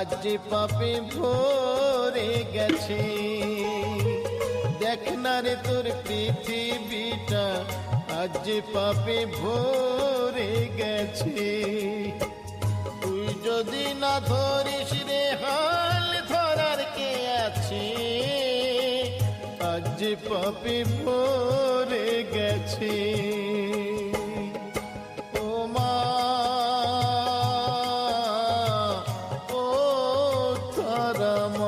আজ যে পাপে ভরে গেছে। দেখ না রে তোর পৃথিবীটা আজ যে পাপে ভরে গেছে। তুই যদি না ধরিস রে হাল ধরার কে আছে, আজ পাপে ভরে গেছে। ರಾಮ